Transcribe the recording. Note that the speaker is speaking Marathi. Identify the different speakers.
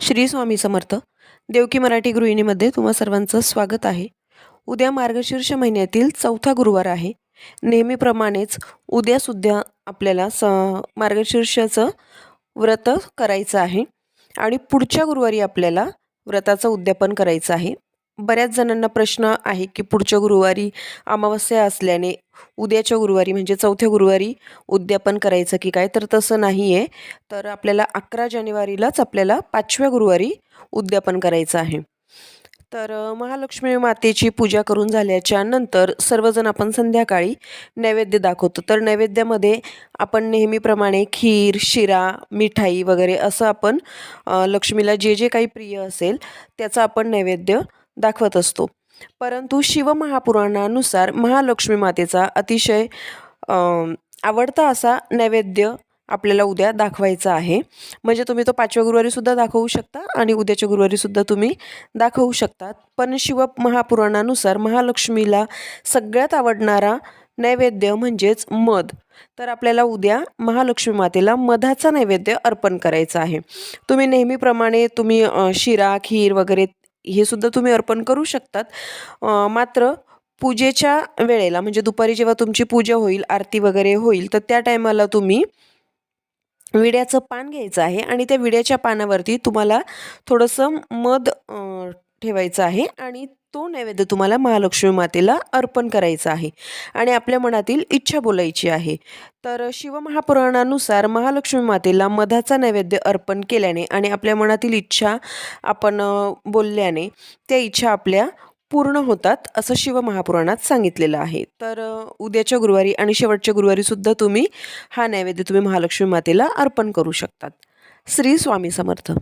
Speaker 1: श्री स्वामी समर्थ. देवकी मराठी गृहिणीमध्ये तुम्हा सर्वांचं स्वागत आहे. उद्या मार्गशीर्ष महिन्यातील चौथा गुरुवार आहे. नेहमीप्रमाणेच उद्यासुद्धा आपल्याला स मार्गशीर्षाचं व्रत करायचं आहे. आणि पुढच्या गुरुवारी आपल्याला व्रताचं उद्यापन करायचं आहे. बऱ्याच जणांना प्रश्न आहे की पुढच्या गुरुवारी अमावस्या असल्याने उद्याच्या गुरुवारी म्हणजे चौथ्या गुरुवारी उद्यापन करायचं की काय? तर तसं नाही आहे तर आपल्याला अकरा जानेवारीलाच आपल्याला पाचव्या गुरुवारी उद्यापन करायचं आहे. तर महालक्ष्मी मातेची पूजा करून झाल्याच्यानंतर सर्वजण आपण संध्याकाळी नैवेद्य दाखवतो. तर नैवेद्यामध्ये आपण नेहमीप्रमाणे खीर शिरा मिठाई वगैरे असं आपण लक्ष्मीला जे जे काही प्रिय असेल त्याचं आपण नैवेद्य दाखवत असतो. परंतु शिवमहापुराणानुसार महालक्ष्मी मातेचा अतिशय आवडता असा नैवेद्य आपल्याला उद्या दाखवायचा आहे. म्हणजे तुम्ही तो पाचव्या गुरुवारीसुद्धा दाखवू शकता आणि उद्याच्या गुरुवारीसुद्धा तुम्ही दाखवू शकतात पण शिव महापुराणानुसार महालक्ष्मीला सगळ्यात आवडणारा नैवेद्य म्हणजेच मध. तर आपल्याला उद्या महालक्ष्मी मातेला मधाचा नैवेद्य अर्पण करायचा आहे. तुम्ही नेहमीप्रमाणे तुम्ही शिरा खीर वगैरे हे सुद्धा तुम्ही अर्पण करू शकतात. मात्र पूजेच्या वेळेला म्हणजे दुपारी जेव्हा तुमची पूजा होईल आरती वगैरे होईल तर त्या टायमाला तुम्ही विड्याचं पान घ्यायचं आहे आणि त्या विड्याच्या पानावरती तुम्हाला थोडंसं मध ठेवायचं आहे आणि तो नैवेद्य तुम्हाला महालक्ष्मी मातेला अर्पण करायचा आहे. आणि आपल्या मनातील इच्छा बोलायची आहे. तर शिवमहापुराणानुसार महालक्ष्मी मातेला मधाचा नैवेद्य अर्पण केल्याने आणि आपल्या मनातील इच्छा आपण बोलल्याने त्या इच्छा आपल्या पूर्ण होतात असं शिवमहापुराणात सांगितलेलं आहे. तर उद्याच्या गुरुवारी आणि शेवटच्या गुरुवारीसुद्धा तुम्ही हा नैवेद्य तुम्ही महालक्ष्मी मातेला अर्पण करू शकतात. श्री स्वामी समर्थ.